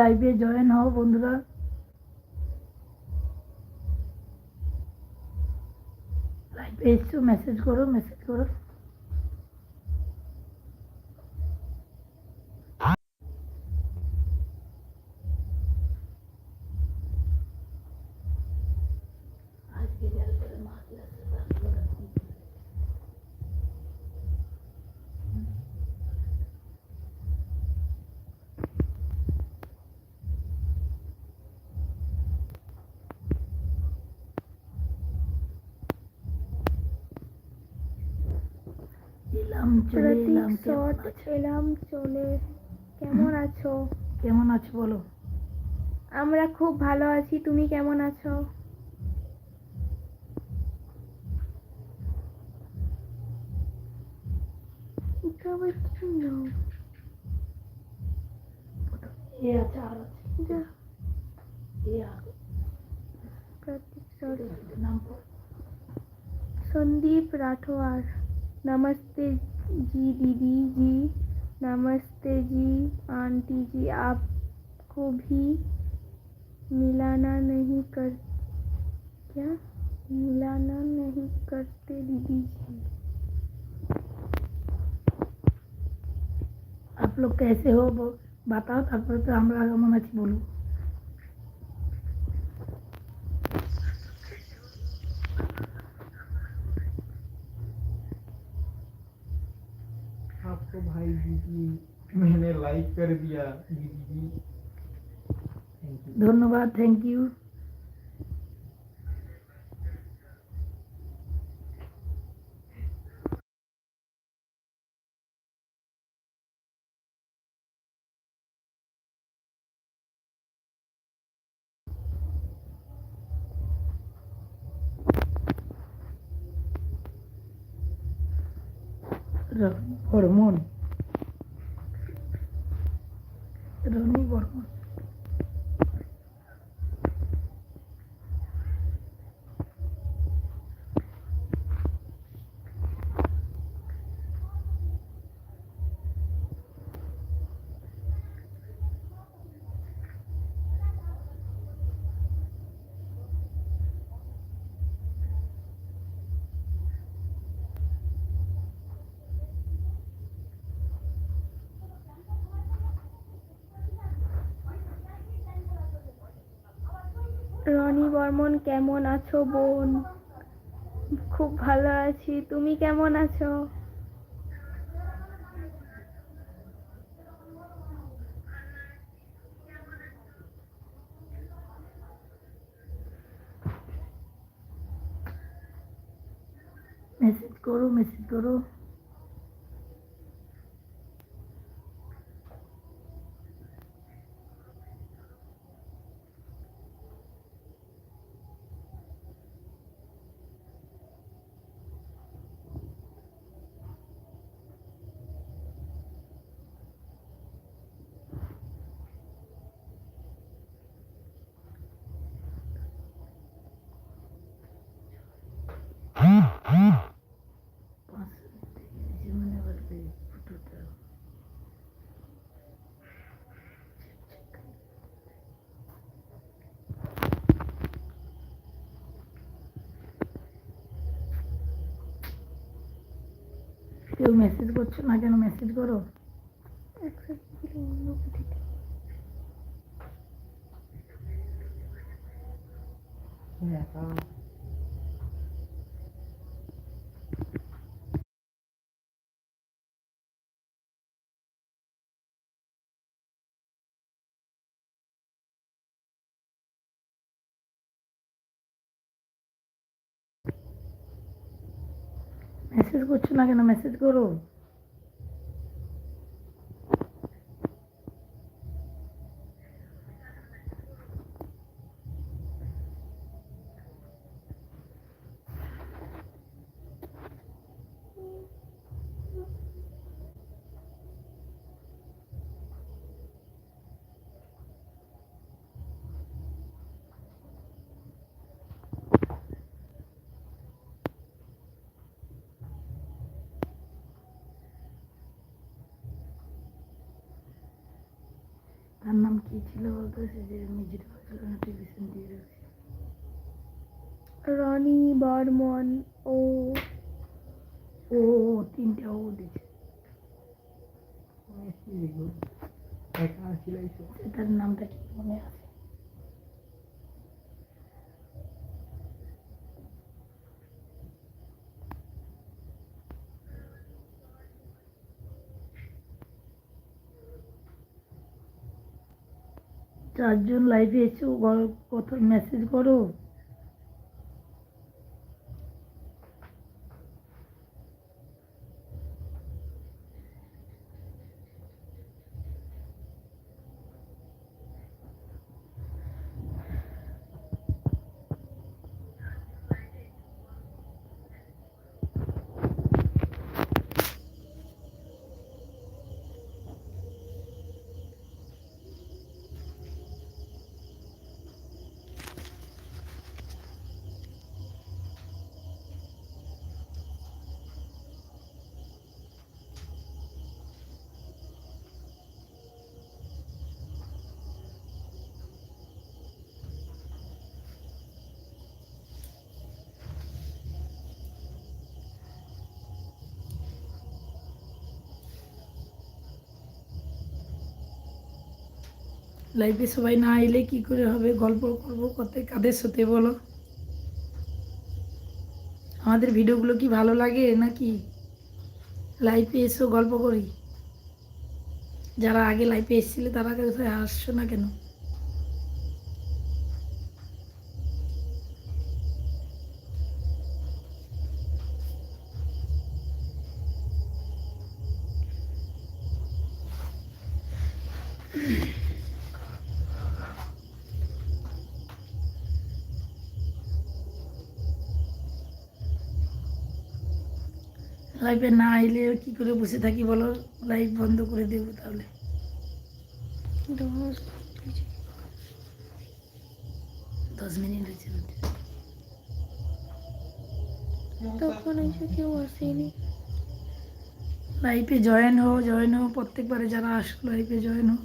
লাইভে জয়েন হও বন্ধুরা। লাইভে এসছো মেসেজ করো মেসেজ করো। এলাম চলে এলাম এলাম চলে কেমন আছো? কেমন আছো বলো? আমরা খুব ভালো আছি তুমি কেমন আছো? সন্দীপ রাঠোয়ার। नमस्ते जी दीदी जी, नमस्ते जी, आंटी जी, आपको भी मिलाना नहीं कर, क्या? मिलाना नहीं करते दीदी जी। आप लोग कैसे हो? बताओ, तब तो हम मन अच्छी बोलूँ। कि मैंने लाइक कर दिया दीदी जी धन्यवाद थैंक यू और রনি বর্মন, কেমন আছো বোন? খুব ভালো আছি। তুমি কেমন আছো? মেসেজ করো মেসেজ করো পাঁচ জীবনে বলবে ফটোটা কেউ মেসেজ করছ না কেন মেসেজ করো? ऐसा মেসেজ করছ না কেন? মেসেজ করো। তার নাম কি ছিল বলতো? সে যে মিউজিক হয়েছিল নোটিফিকেশন দিয়ে রেখেছে রনি বর্মন ও। ও তিনটা ও সিলাইছো তার নামটা কি মনে আছে? চারজন লাইভে এসো কথা মেসেজ করো। লাইভে সবাই না এলে কি করে হবে? গল্প করব, কত কাদের সাথে বলো? আমাদের ভিডিওগুলো কি ভালো লাগে নাকি? লাইভে এসো, গল্প করি। যারা আগে লাইভে এসেছিলে তারা আসছো না কেন? লাইভে না এলে কি করে বসে থাকি বলো লাইভ বন্ধ করে দেবো তাহলে দশ দশ মিনিট হয়েছে তখন এসে কেউ আসেনি লাইভে জয়েন হো জয়েন হো প্রত্যেকবারে যারা আসো লাইভে জয়েন হো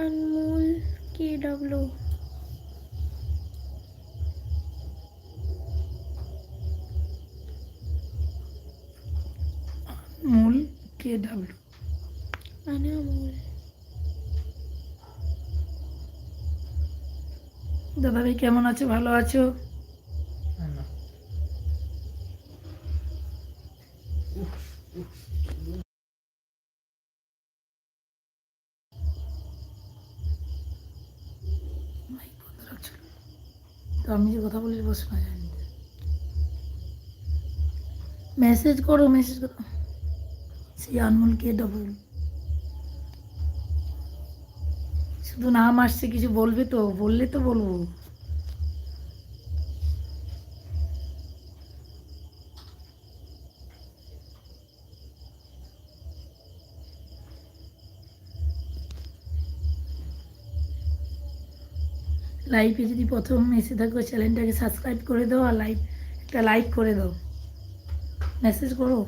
अनमोल के डब्ल्यू কেমন আছো? ভালো আছো? তো আমি যে কথা বলি বসে না, জানি মেসেজ করো মেসেজ করো। সেই আনমোল কে ডবল শুধু নাম আসছে, কিছু বলবে তো? বললে তো বলব। লাইভে যদি প্রথম এসে থাকো চ্যানেলটাকে সাবস্ক্রাইব করে দাও আর লাইভ একটা লাইক করে দাও। মেসেজ করো।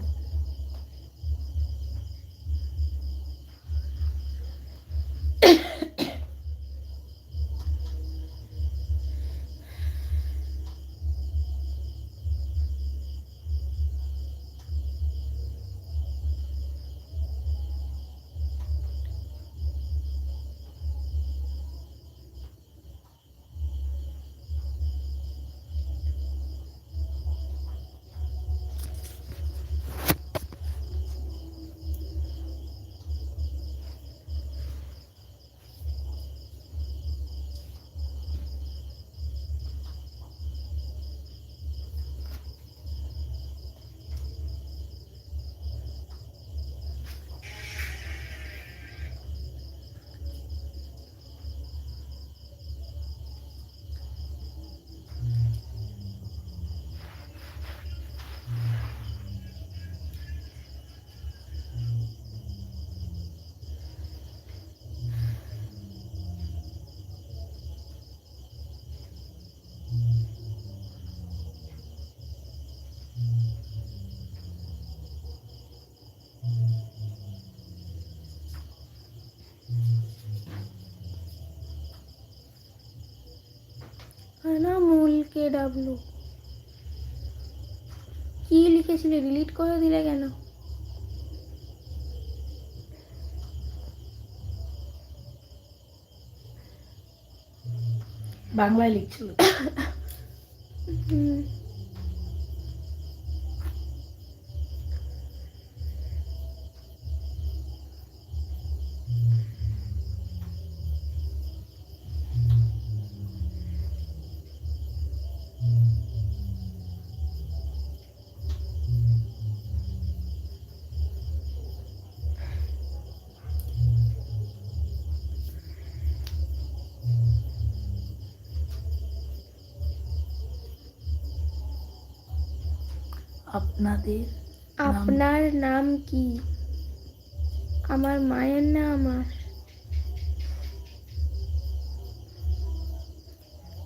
এনামুল কে ডাব্লু কি লিখেছিলে? ডিলিট করে দিলে কেন? বাংলায় লিখছিল। হুম। আপনাদের আপনার নাম কি? আমার মায়ের না আমার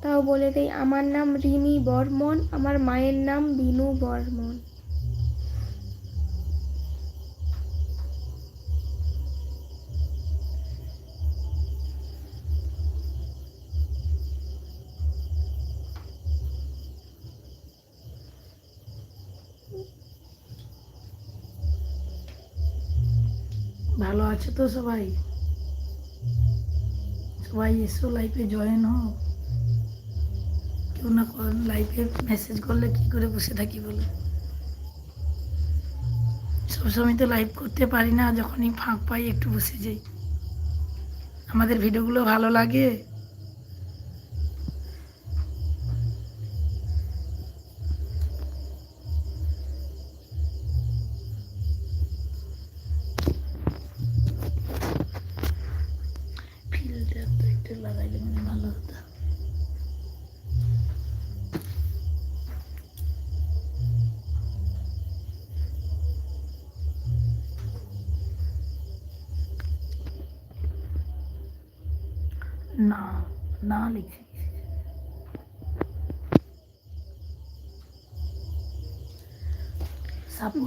তাও বলে দেই, আমার নাম রিমি বর্মন, আমার মায়ের নাম বিনু বর্মন ভালো আছে তো সবাই? সবাই এসো লাইফে জয়েন হও। কেউ না লাইফে মেসেজ করলে কি করে বসে থাকি বলো? সবসময় তো লাইভ করতে পারি না, যখনই ফাঁক পাই একটু বসে যাই। আমাদের ভিডিওগুলো ভালো লাগে। না লিখে।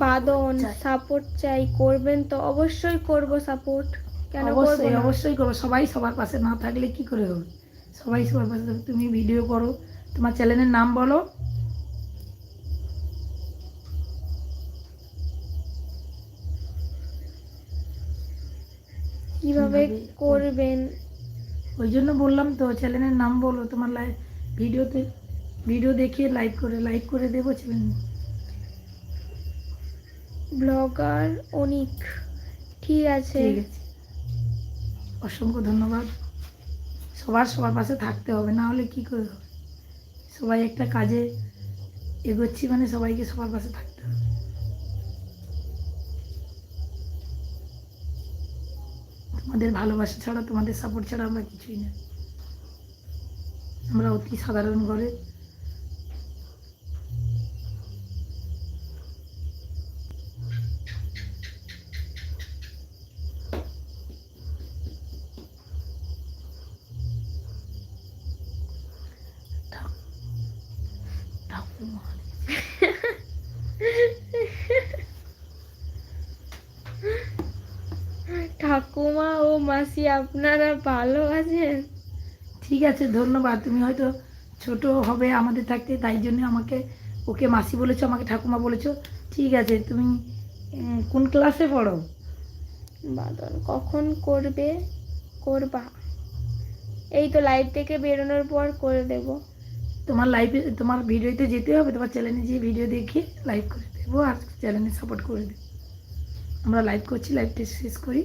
বাদন সাপোর্ট চাই করবেন তো অবশ্যই করব সাপোর্ট কেন অবশ্যই অবশ্যই করো সবাই সবার পাশে না থাকলে কি করে হবে? সবাই সবার পাশে তুমি ভিডিও করো। তোমার চ্যানেলের নাম বলো। কীভাবে করবেন? ওই জন্য বললাম তো চ্যানেলের নাম বলো তোমার লাইভ ভিডিওতে ভিডিও দেখিয়ে লাইক করে লাইক করে দেবো চ্যানেল। ব্লগার অনিক ঠিক আছে। ঠিক আছে। অসংখ্য ধন্যবাদ। সবার সবার পাশে থাকতে হবে না হলে কি করে হবে? সবাই একটা কাজে এগোচ্ছি মানে সবাইকে সবার পাশে থাকতে হবে। তোমাদের ভালোবাসা ছাড়া, তোমাদের সাপোর্ট ছাড়া আমরা কিছুই না। আমরা অতি সাধারণ ঘরে। ঠাক- ঠাকুমা ঠাকুমা ও মাসি আপনারা ভালো আছেন? ঠিক আছে ধন্যবাদ। তুমি হয়তো ছোট হবে আমাদের থাকতে তাই জন্য আমাকে ওকে মাসি বলেছ আমাকে ঠাকুমা বলেছ। ঠিক আছে তুমি কোন ক্লাসে পড়ো? বাদন কখন করবে? করবা। এই তো লাইভ থেকে বেরোনোর পর করে দেব। তোমার লাইভে তোমার ভিডিওতে যেতে হবে তোমার চ্যানেলে যে ভিডিও দেখে লাইভ করে দেবো আর চ্যানেলে সাপোর্ট করে দেবো। আমরা লাইভ করছি লাইভটা শেষ করি।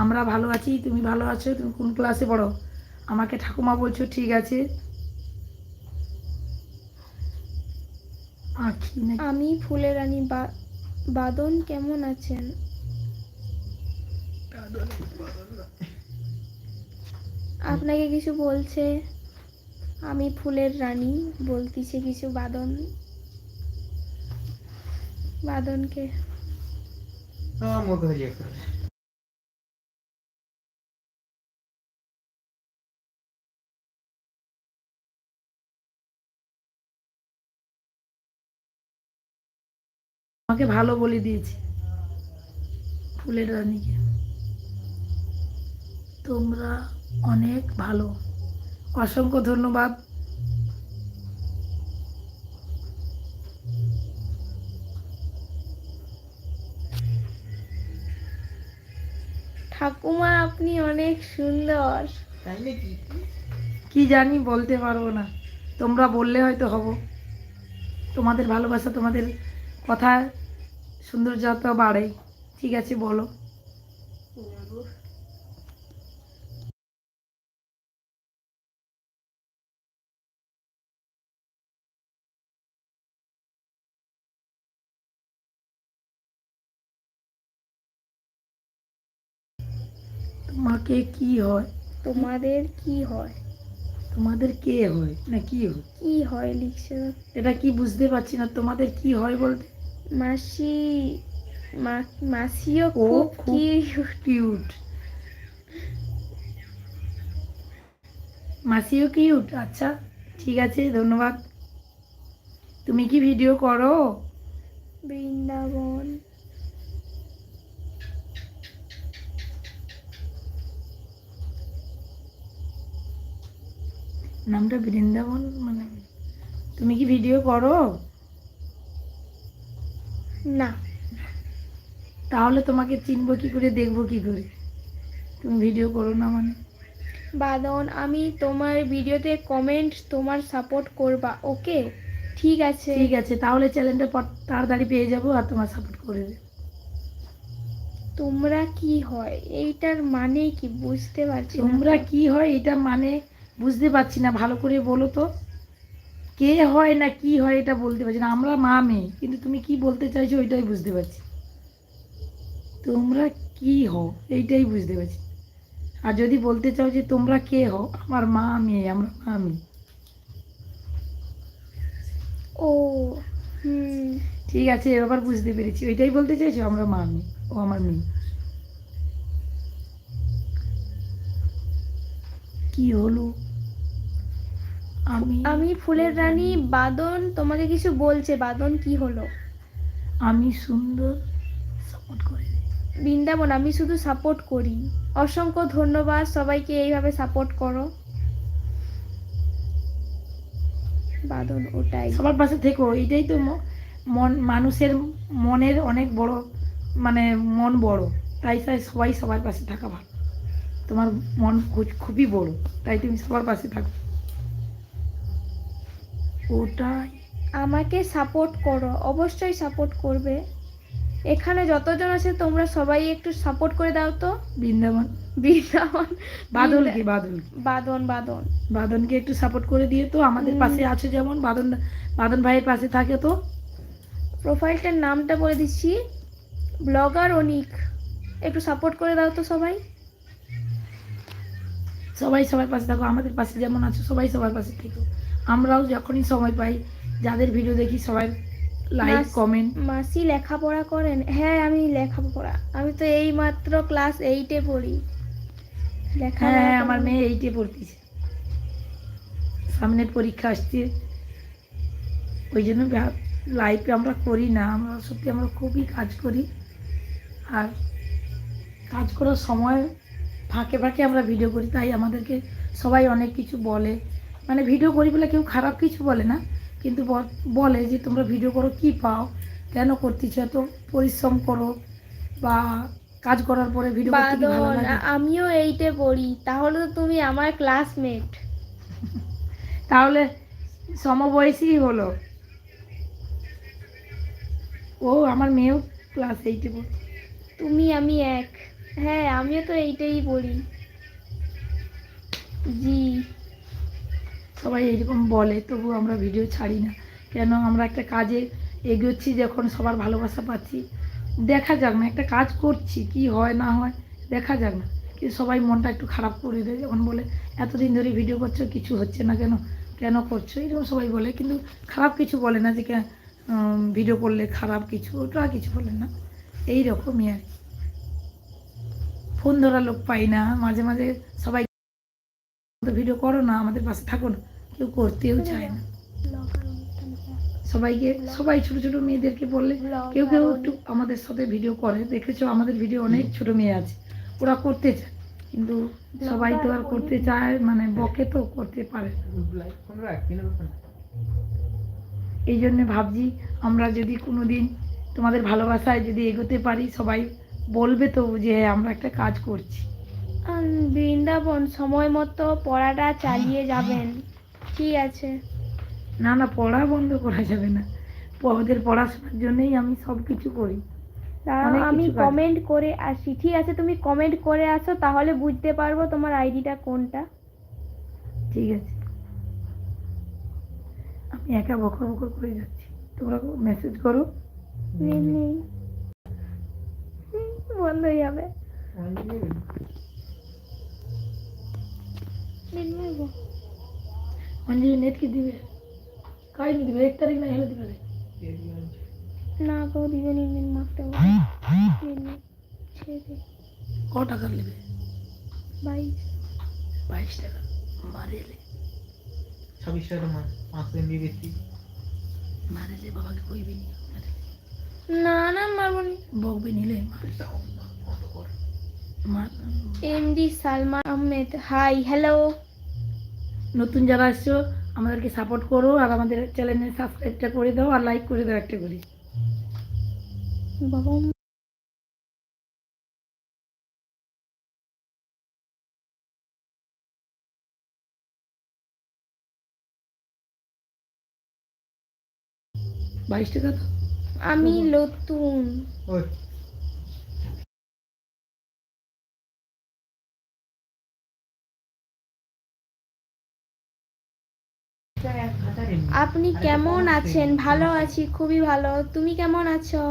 আমরা ভালো আছি তুমি ভালো আছো তুমি কোন ক্লাসে পড়ো? আমাকে ঠাকুমা বলছো ঠিক আছে। আমি ফুলের রানী বা- বাদন কেমন আছেন? আপনাকে কিছু বলছে? আমি ফুলের রানী বলতিছে কিছু বাদন। বাদনকে। আমাকে ভালো বলে দিয়েছি ফুলের রানীকে। তোমরা অনেক ভালো। অসংখ্য ধন্যবাদ। ঠাকুমা আপনি অনেক সুন্দর। নাকি? কি জানি বলতে পারব না। তোমরা বললে হয়তো হব। তোমাদের ভালোবাসা তোমাদের কথা সৌন্দর্যতা বাড়ে। ঠিক আছে বলো। তোমাকে কি হয়? তোমাদের কি হয়? তোমাদের কে হয়? না কি হয়? কি হয় লিখছে? এটা কি বুঝতে পারছি না। তোমাদের কি হয় বলতে? মাসি মাসিও খুব কিউট মাসিও কিউট আচ্ছা ঠিক আছে ধন্যবাদ। তুমি কি ভিডিও করো? বৃন্দাবন। নামটা বৃন্দাবন মানে তুমি কি ভিডিও করো? না। তাহলে তোমাকে চিনবো কি করে দেখব কি করে? তুমি ভিডিও করো না মানে। বাদন আমি তোমার ভিডিওতে কমেন্ট তোমার সাপোর্ট করবা ওকে ঠিক আছে। ঠিক আছে তাহলে চ্যানেলটা তাড়াতাড়ি পেয়ে যাব আর তোমার সাপোর্ট করে দেবো। তোমরা কি হয়? এইটার মানে কি? বুঝতে পারছি তোমরা কি হয়? এটা মানে বুঝতে পারছি না ভালো করে বলো তো। কে হয় না কি হয় এটা বলতে পারছি না। আমরা মা মেয়ে কিন্তু তুমি কি বলতে চাইছো ওইটাই বুঝতে পারছি। তোমরা কি হও এইটাই বুঝতে পারছি। আর যদি বলতে চাও যে তোমরা কে হও আমার মা মেয়ে আমরা মা মেয়ে। ও হুম। ঠিক আছে এবার বুঝতে পেরেছি। ওইটাই বলতে চাইছো আমরা মা মেয়ে ও আমার মেয়ে। কি হলো? আমি আমি ফুলের রানী বাদন তোমাকে কিছু বলছে বাদন কি হলো? আমি সুন্দর সাপোর্ট করে। বৃন্দাবন আমি শুধু সাপোর্ট করি। অসংখ্য ধন্যবাদ সবাইকে এইভাবে সাপোর্ট করো। বাদন ওটাই। সবার পাশে থেকো এটাই তো মন মানুষের মনের অনেক বড় মানে মন বড়। তাই তাই সবাই সবার পাশে থাকা ভালো। তোমার মন খুবই বড়। তাই তুমি সবার পাশে থাকো। ওটাই আমাকে সাপোর্ট করো অবশ্যই সাপোর্ট করবে। এখানে যতজন আছে তোমরা সবাই একটু সাপোর্ট করে দাও তো। বৃন্দাবন। বৃন্দাবন। বাদল কি বাদল? বাদন বাদন। বাদনকে একটু সাপোর্ট করে দিয়ে তো আমাদের পাশে আছে যেমন বাদন বাদন ভাইয়ের পাশে থাকে তো। প্রোফাইলটার নামটা বলে দিচ্ছি ব্লগার অনিক। একটু সাপোর্ট করে দাও তো সবাই। সবাই সবার পাশে থাকো আমাদের পাশে যেমন আছো সবাই সবার পাশে থেকো। আমরাও যখনই সময় পাই যাদের ভিডিও দেখি সবাই লাইক কমেন্ট মাসি লেখাপড়া করেন? হ্যাঁ আমি লেখাপড়া। আমি তো এই মাত্র ক্লাস এইটে পড়ি। লেখা হ্যাঁ আমার মেয়ে এইটে পড়তেছে। সামনে পরীক্ষা আসছে। ওই জন্য লাইফে আমরা করি না। আমরা সত্যি আমরা খুবই কাজ করি। আর কাজ করার সময় ফাঁকে ফাঁকে আমরা ভিডিও করি। তাই আমাদেরকে সবাই অনেক কিছু বলে। মানে ভিডিও করি বলে কেউ খারাপ কিছু বলে না কিন্তু বলে যে তোমরা ভিডিও করো কি পাও কেন করতেছ এত পরিশ্রম করো বা কাজ করার পরে ভিডিও করতে ভালো লাগে? আমিও এইটে পড়ি তাহলে তো তুমি আমার ক্লাসমেট তাহলে সমবয়সী হলো। ও আমার মেয়েও ক্লাস এইটে পড়ে। তুমি আমি এক। হ্যাঁ আমিও তো এইটাই পড়ি। জি। সবাই এইরকম বলে, তবু আমরা ভিডিও ছাড়ি না। কেন? আমরা একটা কাজে এগোচ্ছি, যখন সবার ভালোবাসা পাচ্ছি। দেখা যাক না, একটা কাজ করছি, কি হয়, না হয়, দেখা যাক না। কিন্তু সবাই মনটা একটু খারাপ করে দেয়, যখন বলে, এতদিন ধরে ভিডিও করছ, কিছু হচ্ছে না কেন? কেন করছ? এরকম সবাই বলে, কিন্তু খারাপ কিছু বলে না যে ভিডিও করলে খারাপ কিছু, ওটা কিছু বলে না। এই রকমই আর। ফোন ধরা লোক পাই না, মাঝে মাঝে সবাই তো ভিডিও করো না আমাদের পাশে থাকো না। কেউ করতেও চায় না। সবাইকে সবাই ছোট ছোট মেয়েদেরকে বললে কেউ কেউ একটু আমাদের সাথে ভিডিও করে। দেখেছ আমাদের ভিডিও অনেক ছোট মেয়ে আছে। ওরা করতে চায় কিন্তু সবাই তো আর করতে চায় মানে বকে তো করতে পারে। এই জন্যে ভাবছি আমরা যদি কোনো দিন তোমাদের ভালোবাসায় যদি এগোতে পারি সবাই বলবে তো যে হ্যাঁ, আমরা একটা কাজ করছি। বৃন্দাবন সময় মতো পড়াটা চালিয়ে যাবেন। ঠিক আছে। না না পড়া বন্ধ করা যাবে না। ওদের পড়াশোনার জন্যই আমি সব কিছু করি দাঁড়াও আমি কমেন্ট করে আসি। ঠিক আছে তুমি কমেন্ট করে আসো তাহলে বুঝতে পারব তোমার আইডিটা কোনটা। ঠিক আছে। আমি একা বকর বকর করে যাচ্ছি। তোমরা মেসেজ করো। নেই, নেই। বন্ধ হয়ে যাবে? নেট মারবো। অঞ্জলি নেট কি দিবে? কাই দিবে? এক তারিখ না হেলে দিবে। না দিবে নেট নেট মারতে ক টাকা নেবে? বাইশ। বাইশ টাকা? মারেলে ছাব্বিশ টাকা মাস পাঁচ দিয়ে দিচ্ছি। মারেলে বাবাকে কইবি না? না মারবো নি। বকবে নিলে? মার। বন্ধ কর মার MD Salman Ahmed. Hi hello নতুন যারা আসছো আমাদেরকে সাপোর্ট করো আর আমাদের চ্যানেলে সাবস্ক্রাইবটা করে দাও আর লাইক করে দাও একটা করে। বাবা বাইশ টাকা আমি নতুন। আপনি কেমন আছেন? ভালো আছি খুবই ভালো। তুমি কেমন আছো?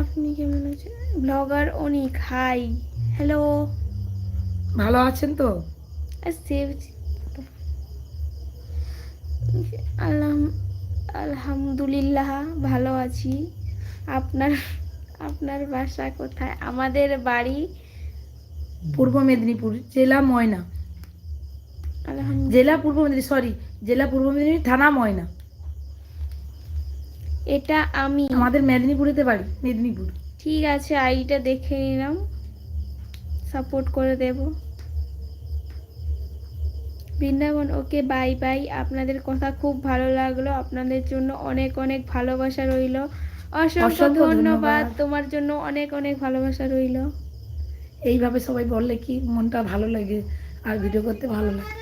আপনি কেমন আছেন? Blogger Anik hi. হ্যালো। ভালো আছেন তো? সেভ আলহাম আলহামদুলিল্লাহ ভালো আছি। আপনার আপনার বাসা কোথায়? আমাদের বাড়ি পূর্ব মেদিনীপুর জেলা ময়না। জেলা পূর্ব মেদিনী সরি জেলা পূর্ব মেদিনীপুর থানা ময়না। এটা আমি। আমাদের মেদিনীপুরেতে বাড়ি মেদিনীপুর। ঠিক আছে আইডিটা দেখে নিলাম। সাপোর্ট করে দেব। বৃন্দাবন ওকে বাই বাই আপনাদের কথা খুব ভালো লাগল। আপনাদের জন্য অনেক অনেক ভালোবাসা রইল। অসংখ্য ধন্যবাদ। তোমার জন্য অনেক অনেক ভালোবাসা রইল। এইভাবে সবাই বললে কি মনটা ভালো লাগে আর ভিডিও করতে ভালো লাগে?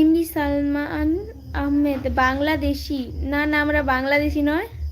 এমডি সালমান আহমেদ বাংলাদেশি। না না আমরা বাংলাদেশি নয়।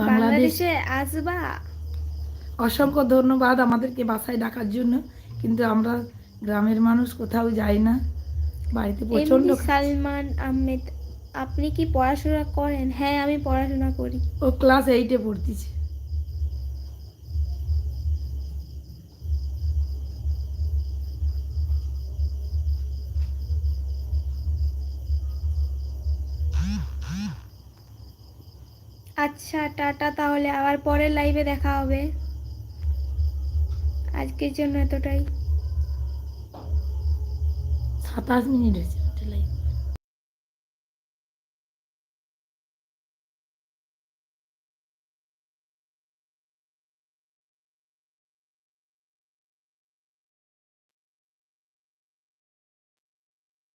বাংলাদেশ আসবা অসংখ্য ধন্যবাদ আমাদেরকে বাসায় ডাকার জন্য কিন্তু আমরা গ্রামের মানুষ কোথাও যাই না। বাড়িতে প্রচণ্ড সালমান আহমেদ আপনি কি পড়াশোনা করেন? হ্যাঁ আমি পড়াশোনা করি। ও ক্লাস এইটে পড়তেছে। আচ্ছা টাটা তাহলে। আবার পরের লাইভে দেখা হবে। আজকের জন্য এতটাই। সাতাশ মিনিট হয়েছে live।